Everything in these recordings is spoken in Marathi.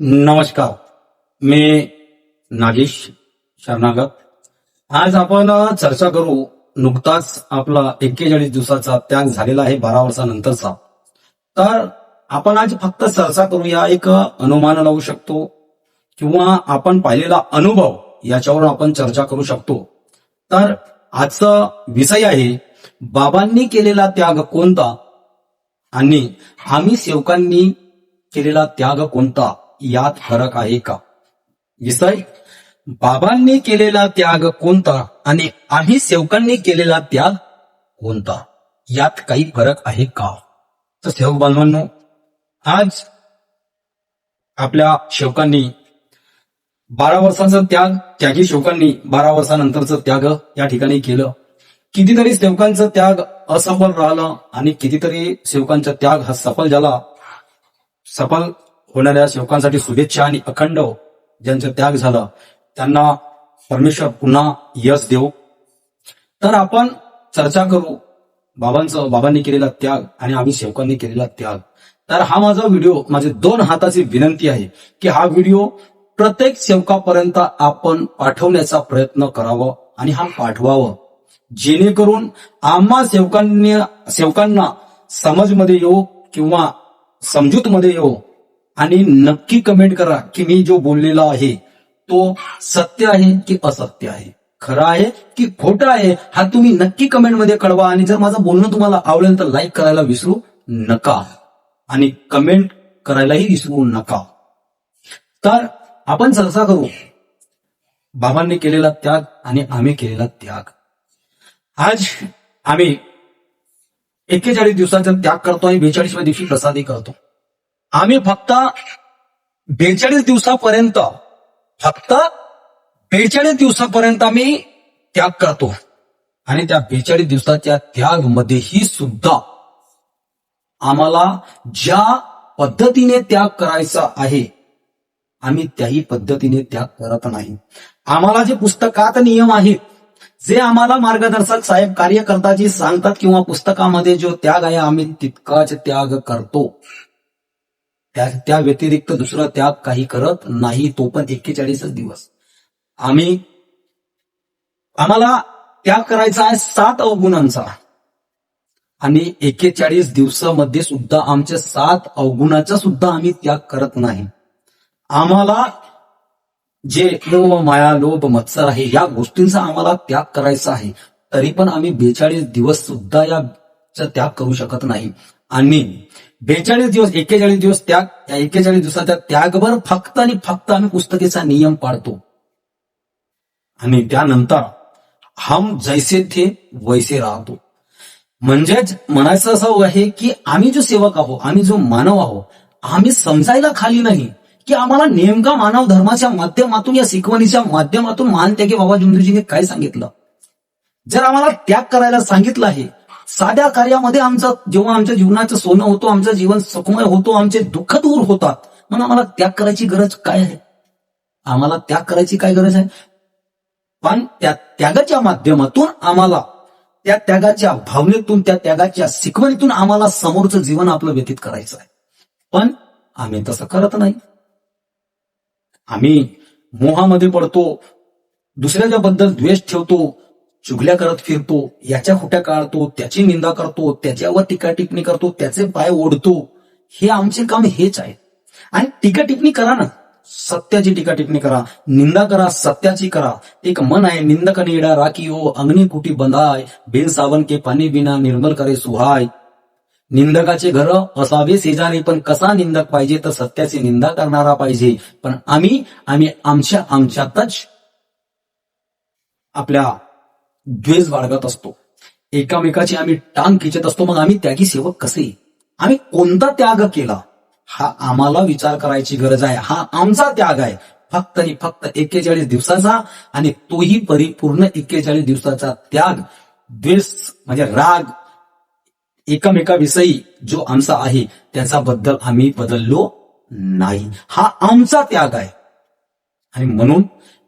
नमस्कार. मी नागेश शरणागत. आज आपण चर्चा करू नुकताच आपला एक्केचाळीस दिवसाचा त्याग झालेला आहे बारा वर्षानंतरचा. तर आपण आज फक्त चर्चा करूया एक अनुमान लावू शकतो किंवा आपण पाहिलेला अनुभव याच्यावर आपण चर्चा करू शकतो. तर आजचा विषय आहे बाबांनी केलेला त्याग कोणता? आणि आम्ही सेवकांनी केलेला त्याग कोणता? यात फरक आहे का? विसय बाबांनी केलेला त्याग कोणता आणि आम्ही सेवकांनी केलेला त्याग कोणता? यात काही फरक आहे का? तर सेवक बांधवांनो आज आपल्या शेवकांनी बारा वर्षांचा त्याग त्यागी शेवकांनी बारा वर्षानंतरचं त्याग या ठिकाणी केलं. कितीतरी सेवकांचा त्याग असफल राहिलं आणि कितीतरी सेवकांचा त्याग हा सफल झाला. सफल होणाऱ्या सेवकांसाठी शुभेच्छा आणि अखंड ज्यांचं त्याग झाला त्यांना परमेश्वर पुन्हा यश देऊ तर आपण चर्चा करू बाबांचं बाबांनी केलेला त्याग आणि आम्ही सेवकांनी केलेला त्याग. तर हा माझा व्हिडिओ माझे दोन हाताची विनंती आहे की हा व्हिडिओ प्रत्येक सेवकापर्यंत आपण पाठवण्याचा प्रयत्न करावा आणि हा पाठवावं. जेणेकरून आम्हा सेवकांनी सेवकांना समजमध्ये येऊ किंवा समजूतमध्ये येऊ आणि नक्की कमेंट करा की मी जो बोललेला आहे तो सत्य आहे की असत्य आहे? खरं आहे की खोटं आहे? हा तुम्ही नक्की कमेंटमध्ये कळवा. आणि जर माझं बोलणं तुम्हाला आवडेल तर लाईक करायला विसरू नका. आणि कमेंट करायलाही विसरू नका. तर आपण चर्चा करू. बाबांनी केलेला त्याग आणि आम्ही केलेला त्याग. आज आम्ही एक्केचाळीस दिवसाचा त्याग करतो आणि बेचाळीसव्या दिवशी प्रसादी करतो. आम्ही फक्त बेचाळीस दिवसापर्यंत फक्त बेचाळीस दिवसापर्यंत आम्ही त्याग करतो. आणि त्या बेचाळीस दिवसाच्या त्याग मध्येही सुद्धा आम्हाला ज्या पद्धतीने त्याग करायचा आहे आम्ही त्याही पद्धतीने त्याग करत नाही. आम्हाला जे पुस्तकात नियम आहेत जे आम्हाला मार्गदर्शक साहेब कार्यकर्ताजी सांगतात किंवा पुस्तकामध्ये जो त्याग आहे आम्ही तितकाच त्याग करतो. त्या त्या व्यतिरिक्त दुसरा त्याग काही करत नाही तो पण एक्केचाळीसच दिवस. आम्ही आम्हाला त्याग करायचा आहे सात अवगुणांचा. आणि एक्केचाळीस दिवसामध्ये सुद्धा आमच्या सात अवगुणाचा सुद्धा आम्ही त्याग करत नाही. आम्हाला जे लोभ माया लोभ मत्सर आहे या गोष्टींचा आम्हाला त्याग करायचा आहे. तरी पण आम्ही बेचाळीस दिवस सुद्धा याचा त्याग करू शकत नाही. आणि बेचाळीस दिवस एक्केचाळीस दिवस त्याग या एक्केचाळीस दिवसाच्या त्यागभर फक्त आणि फक्त आम्ही पुस्तकेचा नियम पाळतो. आणि त्यानंतर हम जैसे थे वैसे राहतो. म्हणजेच म्हणायचं असं आहे की आम्ही जो सेवक आहोत आम्ही जो मानव आहोत आम्ही समजायला खाली नाही की आम्हाला नेमका मानव धर्माच्या माध्यमातून या शिकवणीच्या माध्यमातून मानते की बाबा जुंदूजीने काय सांगितलं. जर आम्हाला त्याग करायला सांगितलं आहे साध्या कार्यामध्ये आमचं जेव्हा आमच्या जीवनाचं सोनं होतो आमचं जीवन सुखमय होतो आमचे दुःख दूर होतात म्हणून आम्हाला त्याग करायची गरज काय आहे? आम्हाला त्याग करायची काय गरज आहे? पण त्या त्यागाच्या माध्यमातून आम्हाला त्या त्यागाच्या भावनेतून त्या त्यागाच्या शिकवणीतून आम्हाला समोरचं जीवन आपलं व्यतीत करायचं आहे. पण आम्ही तसं करत नाही. आम्ही मोहामध्ये पडतो दुसऱ्याच्या बद्दल द्वेष ठेवतो चुगल्या करत फिरतो याच्या खोट्या काढतो त्याची निंदा करतो त्याच्यावर टीका टिप्पणी करतो त्याचे पाय ओढतो. हे आमचे काम हेच आहे. आणि टीका टिप्पणी करा ना. सत्याची टीका टिप्पणी करा निंदा करा सत्याची करा. एक मन आहे निंदक निडा राखी हो अग्नी कुटी बंधाय बिन सावन के पाणी बिना निर्मल करे सुहाय. निंदकाचे घर असावे शेजारी पण कसा निंदक पाहिजे तर सत्याची निंदा करणारा पाहिजे. पण आम्ही आम्ही आमच्या आमच्यातच आपल्या द्वेष बाळगत असतो. एकामेकाची आम्ही टांग खिचत असतो. मग आम्ही त्यागी सेवक कसे? आम्ही कोणता त्याग केला? हा आम्हाला विचार करायची गरज आहे. हा आमचा त्याग आहे. फक्त आणि फक्त एक्केचाळीस दिवसाचा आणि तोही परिपूर्ण एक्केचाळीस दिवसाचा त्याग द्वेष म्हणजे राग एकमेकाविषयी जो आमचा आहे त्याचा बद्दल आम्ही बदललो नाही. हा आमचा त्याग आहे. आणि म्हणून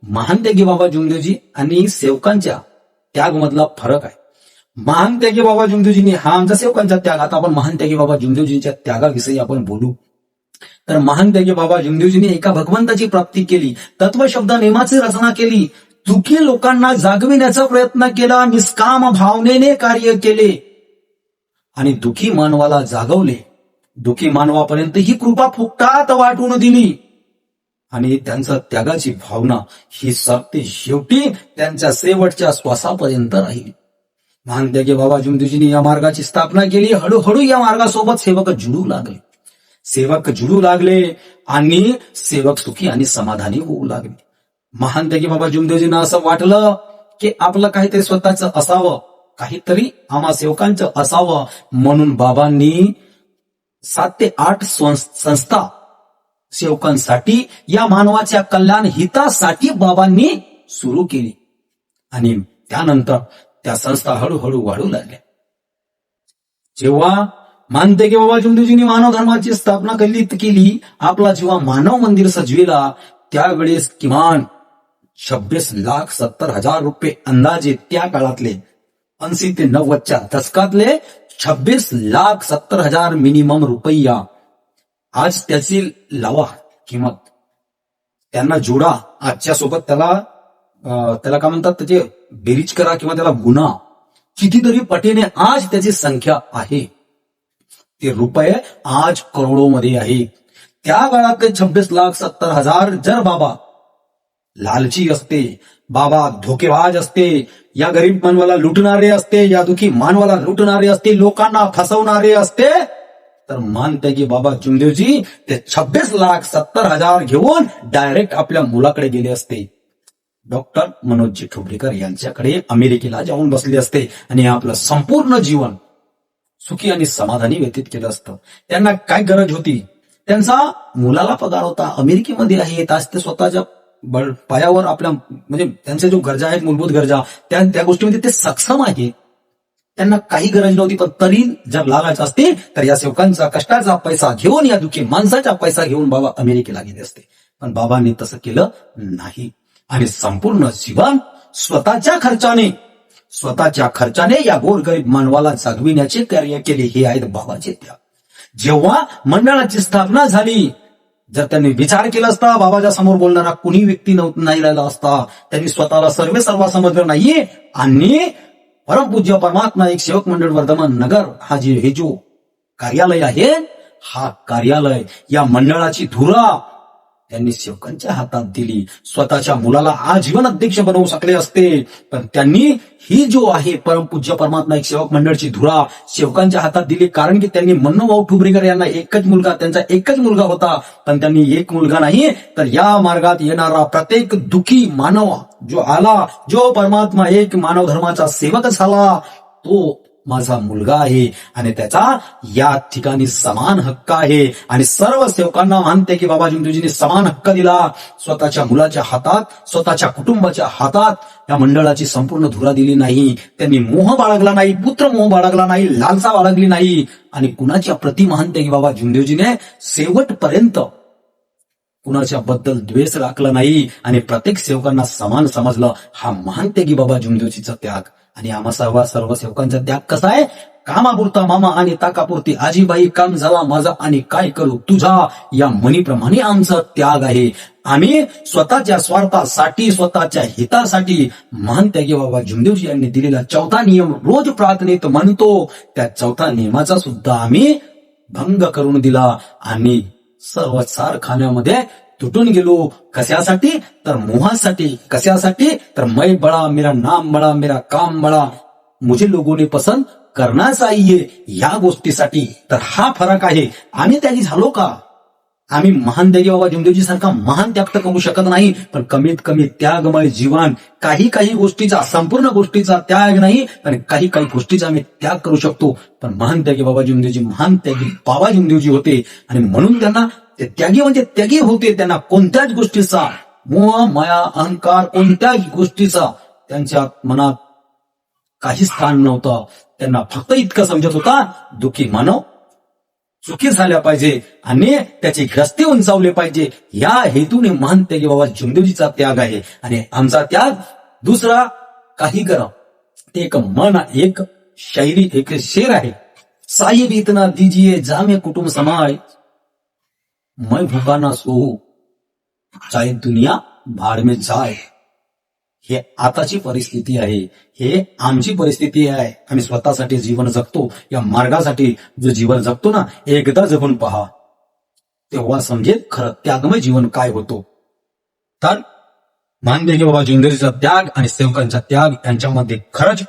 महान त्यागी बाबा जुंगदेवजी आणि सेवकांच्या त्यागमधला फरक आहे. महान त्यागी बाबा जिमदेवजींनी हा आमचा सेवकांचा त्याग. आता आपण महान त्यागी बाबा जिमदेवजींच्या त्यागाविषयी आपण बोलू. तर महान त्यागे बाबा जिमदेवजींनी एका भगवंताची प्राप्ती केली. तत्वशब्द नेमाची रचना केली. दुखी लोकांना जागविण्याचा प्रयत्न केला. निष्काम भावनेने कार्य केले. आणि दुखी मानवाला जागवले. दुखी मानवापर्यंत ही कृपा फुकटात वाटून दिली. आणि त्यांचा त्यागाची भावना ही सरते शेवटी त्यांच्या शेवटच्या श्वासापर्यंत राहिली. महान त्यागे बाबा जुमदेवजींनी या मार्गाची स्थापना केली. हळूहळू या मार्गासोबत सेवक जुळू लागले. सेवक जुळू लागले आणि सेवक सुखी आणि समाधानी होऊ लागले. महान त्यागी बाबा जुमदेवजींना असं वाटलं की आपलं काहीतरी स्वतःचं असावं काहीतरी आम्हा सेवकांचं असावं म्हणून बाबांनी सात ते आठ संस- संस्था सेवकांसाठी या मानवाच्या कल्याण हितासाठी बाबांनी सुरू केली. आणि त्यानंतर त्या संस्था हळूहळू वाढू लागल्या. जेव्हा मानते की बाबा जुमदेवजींनी मानव धर्माची स्थापना केली केली आपला जेव्हा मानव मंदिर सजविला त्यावेळेस किमान छब्बीस लाख सत्तर हजार रुपये अंदाजे त्या काळातले ऐंशी ते नव्वदच्या दशकातले छब्बीस लाख सत्तर हजार मिनिमम रुपया आज त्याची लावा किंमत त्यांना जोडा आजच्या सोबत त्याला अं, त्याला काय म्हणतात त्याचे बेरीज करा किंवा त्याला गुन्हा कितीतरी पटीने आज त्याची संख्या आहे. ते रुपये आज करोडोमध्ये आहे. त्या काळात ते छब्बीस लाख सत्तर हजार जर बाबा लालची असते बाबा धोकेबाज असते या गरीब मानवाला लुटणारे असते या दुखी मानवाला लुटणारे असते लोकांना फसवणारे असते तर मानते की बाबा जुमदेवजी ते छब्बीस लाख सत्तर हजार घेऊन डायरेक्ट आपल्या मुलाकडे गेले असते. डॉक्टर मनोजी ठोबरेकर यांच्याकडे अमेरिकेला जाऊन बसले असते आणि आपलं संपूर्ण जीवन सुखी आणि समाधानी व्यतीत केलं असतं. त्यांना काय गरज होती? त्यांचा मुलाला पगार होता. अमेरिकेमध्ये आहे. आज ते स्वतःच्या पायावर आपल्या म्हणजे त्यांच्या जो गरजा आहेत मूलभूत गरजा त्या त्या गोष्टीमध्ये ते सक्षम आहे. त्यांना काही गरज नव्हती पण तरी जर लागायचं असते तर या सेवकांचा कष्टाचा पैसा घेऊन या दुखी माणसाचा पैसा घेऊन बाबा अमेरिकेला गेले असते. पण बाबांनी तसं केलं नाही. आणि संपूर्ण जीवन स्वतःच्या खर्चाने स्वतःच्या खर्चाने या गोरगरीब मानवाला जागविण्याचे कार्य केले हे आहेत बाबाचे त्या. जेव्हा मंडळाची स्थापना झाली जर त्यांनी विचार केला असता बाबाच्या समोर बोलणारा कुणी व्यक्ती नाही राहिला असता त्यांनी स्वतःला सर्वे सर्व समजलं नाहीये आणि परमपूज्य परमात्मा एक सेवक मंडळ वर्धमान नगर हा जे हे जो कार्यालय आहे हा कार्यालय या मंडळाची धुरा त्यांनी सेवकांच्या हातात दिली. स्वतःच्या मुलाला आजीवन अध्यक्ष बनवू शकले असते पण त्यांनी ही जो आहे परमपूज्य परमात्मा एक सेवक मंडळची धुरा सेवकांच्या हातात दिली. कारण की त्यांनी मन्नूभाऊ ठुबरीकर यांना एकच मुलगा त्यांचा एकच मुलगा होता पण त्यांनी एक मुलगा नाही तर या मार्गात येणारा प्रत्येक दुखी मानव जो आला जो परमात्मा एक मानव धर्माचा सेवक झाला तो माझा मुलगा आहे. आणि त्याचा या ठिकाणी समान हक्क आहे. आणि सर्व सेवकांना मानते की बाबा जिंदूजीने समान हक्क दिला. स्वतःच्या मुलाच्या हातात स्वतःच्या कुटुंबाच्या हातात या मंडळाची संपूर्ण धुरा दिली नाही. त्यांनी मोह बाळगला नाही पुत्र मोह बाळगला नाही लालसा बाळगली नाही. आणि कुणाच्या प्रति मानते की बाबा जिंदेवजीने शेवटपर्यंत कुणाच्या बद्दल द्वेष राखला नाही आणि प्रत्येक सेवकांना समान समजलं हा महान त्यागी बाबा जुमदेवजीचा त्याग. आणि आम्हा सर्व सर्व सेवकांचा त्याग कसा आहे? कामापुरता मामा आणि ताकापुरती आजीबाई काम झाला माझा आणि काय करू तुझा? या मनीप्रमाणे आमचा त्याग आहे. आम्ही स्वतःच्या स्वार्थासाठी स्वतःच्या हितासाठी महान त्यागी बाबा जुमदेवजी यांनी दिलेला चौथा नियम रोज प्रार्थनेत म्हणतो. त्या चौथा नियमाचा सुद्धा आम्ही भंग करून दिला. आणि सर्व सार खाण्यामध्ये तुटून गेलो. कशासाठी? तर मोहासाठी. कशासाठी? तर मै बळा मेरा नाम बळा मेरा काम बळा. मुझे लोगोने पसंत करणार चाहिये या गोष्टीसाठी. तर हा फरक आहे. आम्ही त्यांनी झालो का? आम्ही महान देवी बाबा जिमदेवजी सारखा महान त्याग तर करू शकत नाही पण कमीत कमी त्यागमय जीवन काही काही गोष्टीचा संपूर्ण गोष्टीचा त्याग नाही पण काही काही गोष्टीचा आम्ही त्याग करू शकतो. पण महान त्यागी बाबा जिमदेवजी महान त्यागी बाबा जिमदेवजी होते. आणि म्हणून त्यांना ते त्यागी म्हणजे त्यागी होते त्यांना कोणत्याच गोष्टीचा मोह माया अहंकार कोणत्याच गोष्टीचा त्यांच्या मनात काही स्थान नव्हतं. त्यांना फक्त इतकं समजत होता दुखी मानव सुखी झाल्या पाहिजे आणि त्याचे ग्रस्ते उंचावले पाहिजे. या हेतूने महान त्यागी बाबा जुमदेवजीचा त्याग आहे आणि आमचा त्याग दुसरा काही करा. ते एक मन एक शायरी एक शेर आहे. साहिब इतना दीजिए जामे कुटुंब समाज मैं भूखाना सो चाहे दुनिया भाड में जाए. हे आताची परिस्थिती आहे. हे आमची परिस्थिती आहे. आम्ही स्वतःसाठी जीवन जगतो. या मार्गासाठी जो जीवन जगतो ना एकदा जगून पहा. तेव्हा समजेल खरं त्यागमय जीवन काय होतो. तर मान की बाबा जिंदगीचा त्याग आणि सेवकांचा त्याग यांच्यामध्ये खरंच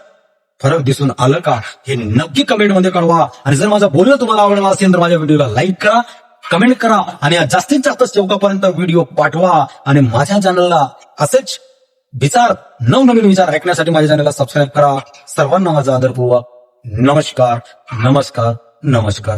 फरक दिसून आलं का? हे नक्की कमेंटमध्ये कळवा. आणि जर माझा बोलणं तुम्हाला आवडला असेल तर माझ्या व्हिडिओला लाईक करा कमेंट करा आणि जास्तीत जास्त सेवकापर्यंत व्हिडिओ पाठवा. आणि माझ्या चॅनलला असेच विचार नवनवीन विचार ऐकण्यासाठी माझ्या चॅनलला सबस्क्राईब करा. सर्वांना माझा आदरपूर्वक नमस्कार नमस्कार नमस्कार.